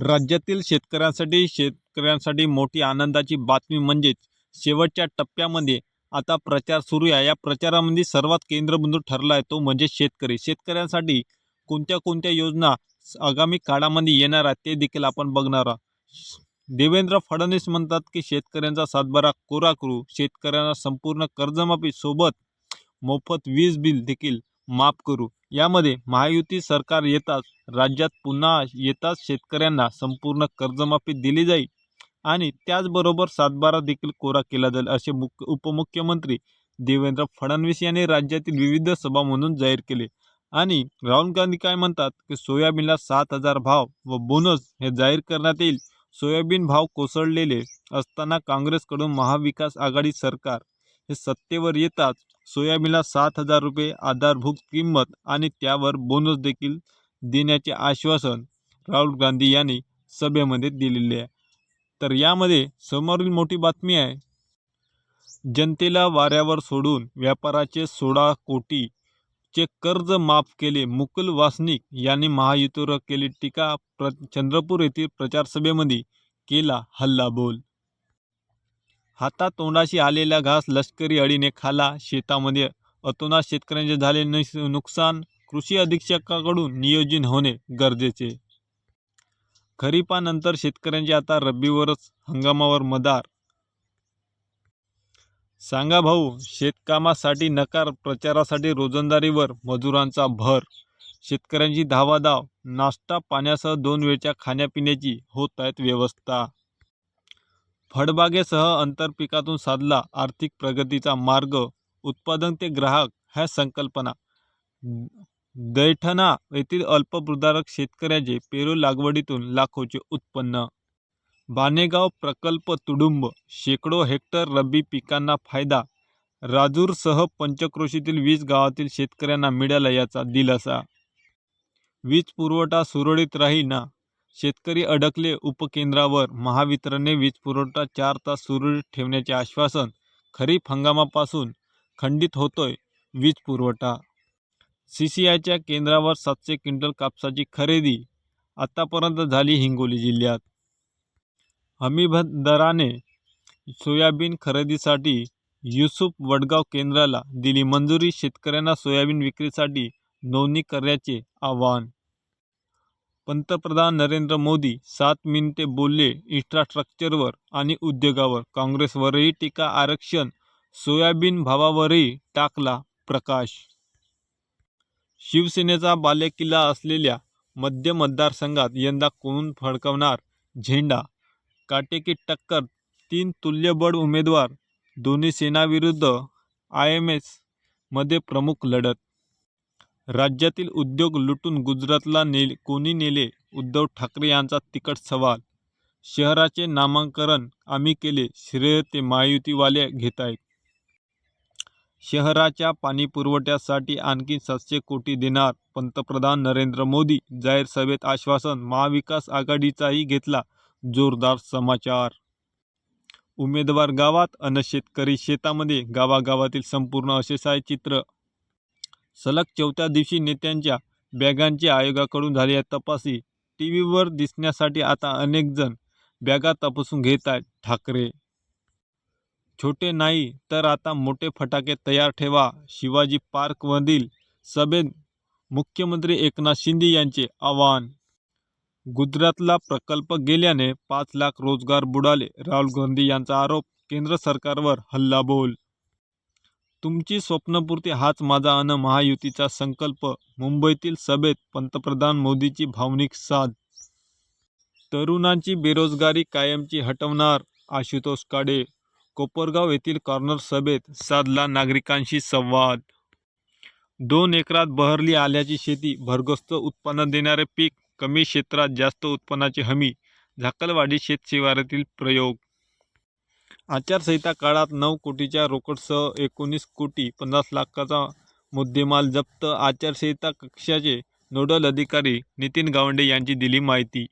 राज्यातील शेतकऱ्यांसाठी शेतकऱ्यांसाठी मोठी आनंदाची बातमी म्हणजेच शेवटच्या टप्प्यामध्ये आता प्रचार सुरू आहे. या प्रचारामध्ये सर्वात केंद्रबिंदू ठरला आहे तो म्हणजे शेतकरी. शेतकऱ्यांसाठी कोणत्या कोणत्या योजना आगामी काळामध्ये येणार आहेत ते देखील आपण बघणार आहोत. देवेंद्र फडणवीस म्हणतात की शेतकऱ्यांचा सातबारा कोरा करू शेतकऱ्यांना संपूर्ण कर्जमाफी सोबत मोफत वीज बिल देखील माफ करू. यामध्ये महायुती सरकार येताच राज्यात पुन्हा येताच शेतकऱ्यांना संपूर्ण कर्जमाफी दिली जाईल आणि त्याचबरोबर सातबारा देखील कोरा केला जाईल असे मुख्य उपमुख्यमंत्री देवेंद्र फडणवीस यांनी राज्यातील विविध सभा म्हणून जाहीर केले. आणि राहुल गांधी काय म्हणतात की सोयाबीनला सात हजार भाव व बोनस हे जाहीर करण्यात येईल. सोयाबीन भाव कोसळलेले असताना काँग्रेसकडून महाविकास आघाडी सरकार हे सत्तेवर येताच सोयाबीनला सात हजार रुपये आधारभूत किंमत आणि त्यावर बोनस देखील देण्याचे आश्वासन राहुल गांधी यांनी सभेमध्ये दिलेले आहे. तर यामध्ये समोरील मोठी बातमी आहे. जनतेला वाऱ्यावर सोडून व्यापाराचे सोळा कोटीचे कर्ज माफ केले मुकुल वासनिक यांनी महायुतीवर केली टीका. प्र चंद्रपूर येथील प्रचारसभेमध्ये केला हल्लाबोल हातातोंडाशी आलेला घास लष्करी अळीने खाला शेतामध्ये. अतोनात शेतकऱ्यांचे झाले निस- नुकसान कृषी अधीक्षकाकडून नियोजन होणे गरजेचे. खरीपानंतर शेतकऱ्यांचे आता रब्बीवरच हंगामावर मदार. सांगा भाऊ शेतकामासाठी नकार प्रचारासाठी रोजंदारीवर मजुरांचा भर. शेतकऱ्यांची धावाधाव नाश्ता पाण्यासह दोन वेळच्या खाण्यापिण्याची होत आहेत व्यवस्था. फळबागेसह आंतरपिकातून साधला आर्थिक प्रगतीचा मार्ग उत्पादन ते ग्राहक ह्या संकल्पना. दैठणा येथील अल्पभूधारक शेतकऱ्याचे पेरू लागवडीतून लाखोचे उत्पन्न. बानेगाव प्रकल्प तुडुंब शेकडो हेक्टर रब्बी पिकांना फायदा राजूरसह पंचक्रोशीतील वीज गावातील शेतकऱ्यांना मिळाला याचा दिलासा. वीज पुरवठा सुरळीत राहीना शेतकरी अडकले उपकेंद्रावर महावितरणने वीज पुरवठा चार तास सुरळीत ठेवण्याचे आश्वासन खरीप हंगामापासून खंडित होतोय वीज पुरवठा. सी सी आयच्या केंद्रावर सातशे क्विंटल कापसाची खरेदी आतापर्यंत झाली हिंगोली जिल्ह्यात. हमी दराने सोयाबीन खरेदीसाठी युसुफ वडगाव केंद्राला दिली मंजुरी शेतकऱ्यांना सोयाबीन विक्रीसाठी नोंदणी करण्याचे आवाहन पंतप्रधान नरेंद्र मोदी सात मिनिटे बोलले इन्फ्रास्ट्रक्चरवर आणि उद्योगावर. काँग्रेसवरही टीका आरक्षण सोयाबीन भावावरही टाकला प्रकाश. शिवसेनेचा बालेकिल्ला असलेल्या मध्य मतदारसंघात यंदा कोण फडकवणार झेंडा? काटेकी टक्कर तीन तुल्यबळ उमेदवार दोन्ही सेनाविरुद्ध आय एम एसमध्ये प्रमुख लढत राज्यातील उद्योग लुटून गुजरातला ने कोणी नेले? उद्धव ठाकरे यांचा तिकट सवाल. शहराचे नामांकरण आम्ही केले श्रेय ते महायुतीवाले घेत आहेत. शहराच्या पाणीपुरवठ्यासाठी आणखी सातशे कोटी देणार पंतप्रधान नरेंद्र मोदी जाहीर सभेत आश्वासन महाविकास आघाडीचाही घेतला जोरदार समाचार. उमेदवार गावात अन शेतकरी शेतामध्ये गावागावातील संपूर्ण असे साय चित्र सलग चौथ्या दिवशी नेत्यांच्या बॅगांची आयोगाकडून झाली तपासी तपासणी टी व्हीवर दिसण्यासाठी आता अनेकजण बॅगा तपासून घेत आहेत. ठाकरे. छोटे नाही तर आता मोठे फटाके तयार ठेवा. शिवाजी पार्कमधील सभेत मुख्यमंत्री एकनाथ शिंदे यांचे आवाहन. गुजरातला प्रकल्प गेल्याने पाच लाख रोजगार बुडाले. राहुल गांधी यांचा आरोप केंद्र सरकारवर हल्लाबोल तुमची स्वप्नपूर्ती हाच माझा अन महायुतीचा संकल्प मुंबईतील सभेत पंतप्रधान मोदीची भावनिक साध तरुणांची बेरोजगारी कायमची हटवणार आशुतोष काडे कोपरगाव येथील कॉर्नर सभेत साधला नागरिकांशी संवाद. दोन एकरात बहरली आल्याची शेती भरगस्त उत्पन्न देणारे पीक कमी क्षेत्रात जास्त उत्पन्नाची हमी झाकलवाडी शेतशिवारातील प्रयोग. आचारसंहिता काळात नऊ कोटीच्या रोकडसह एकोणीस कोटी पन्नास लाखाचा मुद्देमाल जप्त आचारसंहिता कक्षाचे नोडल अधिकारी नितीन गावंडे यांची दिली माहिती.